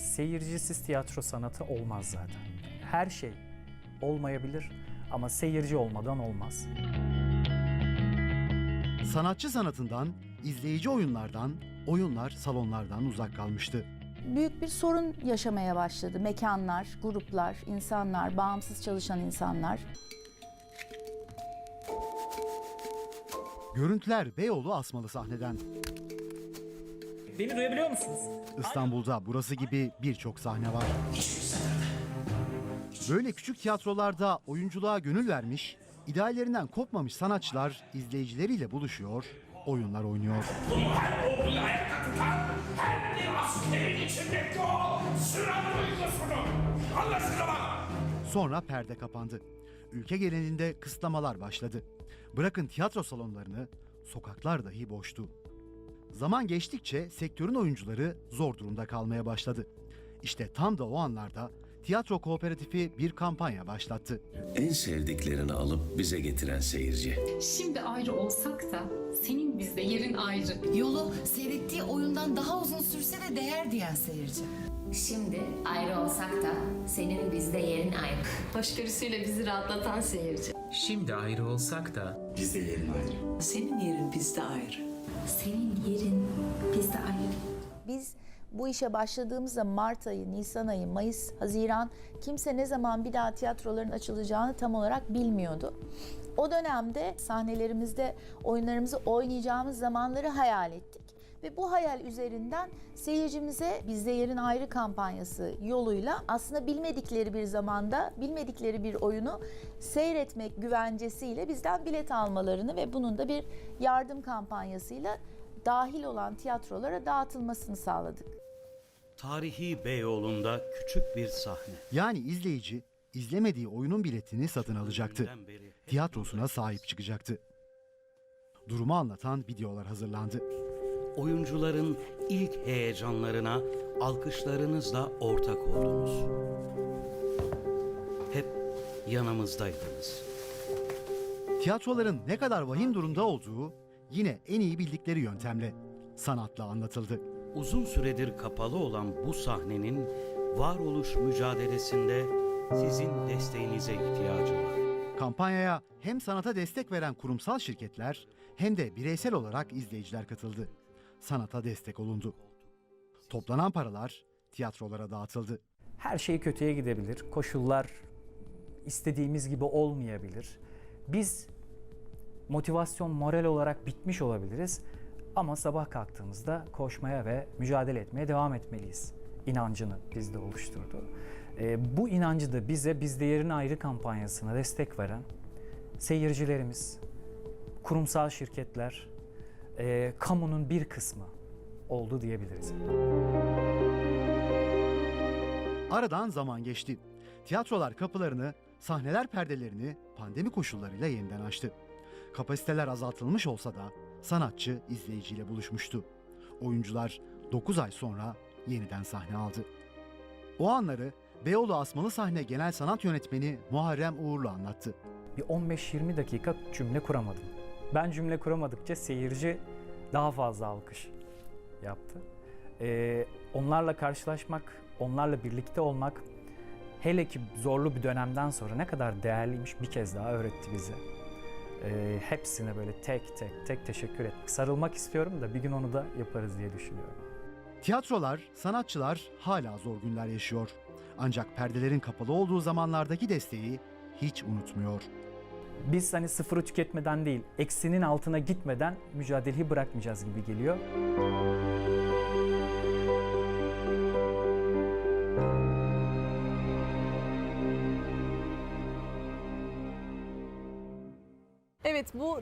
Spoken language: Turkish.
Seyircisiz tiyatro sanatı olmaz zaten. Her şey olmayabilir ama seyirci olmadan olmaz. Sanatçı sanatından, izleyici oyunlardan, oyunlar salonlardan uzak kalmıştı. büyük bir sorun yaşamaya başladı. Mekanlar, gruplar, insanlar, bağımsız çalışan insanlar. Görüntüler Beyoğlu asmalı sahneden. Beni duyabiliyor musunuz? İstanbul'da burası gibi birçok sahne var. Böyle küçük tiyatrolarda oyunculuğa gönül vermiş, ideallerinden kopmamış sanatçılar izleyicileriyle buluşuyor, oyunlar oynuyor. Sonra perde kapandı. Ülke genelinde kısıtlamalar başladı. Bırakın tiyatro salonlarını, sokaklar dahi boştu. Zaman geçtikçe sektörün oyuncuları zor durumda kalmaya başladı. İşte tam da o anlarda tiyatro kooperatifi bir kampanya başlattı. En sevdiklerini alıp bize getiren seyirci. Şimdi ayrı olsak da senin bizde yerin ayrı. Yolu seyrettiği oyundan daha uzun sürse de değer diyen seyirci. Şimdi ayrı olsak da senin bizde yerin ayrı. Hoşgörüsüyle bizi rahatlatan seyirci. Şimdi ayrı olsak da Senin yerin bizde ayrı. Senin yerin bizde ayrı. Biz bu işe başladığımızda Mart ayı, Nisan ayı, Mayıs, Haziran kimse ne zaman bir daha tiyatroların açılacağını tam olarak bilmiyordu. O dönemde sahnelerimizde oyunlarımızı oynayacağımız zamanları hayal ettik. Ve bu hayal üzerinden seyircimize Bizde Yerin Ayrı kampanyası yoluyla aslında bilmedikleri bir zamanda bilmedikleri bir oyunu seyretmek güvencesiyle bizden bilet almalarını ve bunun da bir yardım kampanyasıyla dahil olan tiyatrolara dağıtılmasını sağladık. Tarihi Beyoğlu'nda küçük bir sahne. Yani izleyici izlemediği oyunun biletini satın alacaktı. Tiyatrosuna sahip çıkacaktı. Durumu anlatan videolar hazırlandı. Oyuncuların ilk heyecanlarına alkışlarınızla ortak oldunuz. Hep yanımızdaydınız. Tiyatroların ne kadar vahim durumda olduğu yine en iyi bildikleri yöntemle sanatla anlatıldı. Uzun süredir kapalı olan bu sahnenin varoluş mücadelesinde sizin desteğinize ihtiyacı var. Kampanyaya hem sanata destek veren kurumsal şirketler hem de bireysel olarak izleyiciler katıldı. Sanata destek olundu. Toplanan paralar tiyatrolara dağıtıldı. Her şey kötüye gidebilir. Koşullar istediğimiz gibi olmayabilir. Biz motivasyon, moral olarak bitmiş olabiliriz. Ama sabah kalktığımızda koşmaya ve mücadele etmeye devam etmeliyiz. İnancını bizde oluşturdu. Ee, bu inancı da bize Bizde Yerin Ayrı kampanyasına destek veren seyircilerimiz, kurumsal şirketler, e, kamunun bir kısmı oldu diyebiliriz. Aradan zaman geçti. Tiyatrolar kapılarını, sahneler perdelerini pandemi koşullarıyla yeniden açtı. Kapasiteler azaltılmış olsa da sanatçı izleyiciyle buluşmuştu. Oyuncular 9 ay sonra yeniden sahne aldı. O anları Beyoğlu Asmalı Sahne Genel Sanat Yönetmeni Muharrem Uğurlu anlattı. bir 15-20 dakika cümle kuramadım. Ben cümle kuramadıkça seyirci daha fazla alkış yaptı. Ee, onlarla karşılaşmak, onlarla birlikte olmak hele ki zorlu bir dönemden sonra ne kadar değerliymiş bir kez daha öğretti bize. Ee, hepsine böyle tek tek tek teşekkür ettik. Sarılmak istiyorum da bir gün onu da yaparız diye düşünüyorum. Tiyatrolar, sanatçılar hala zor günler yaşıyor. Ancak perdelerin kapalı olduğu zamanlardaki desteği hiç unutmuyor. Biz hani sıfırı tüketmeden değil, eksinin altına gitmeden mücadeleyi bırakmayacağız gibi geliyor. Evet bu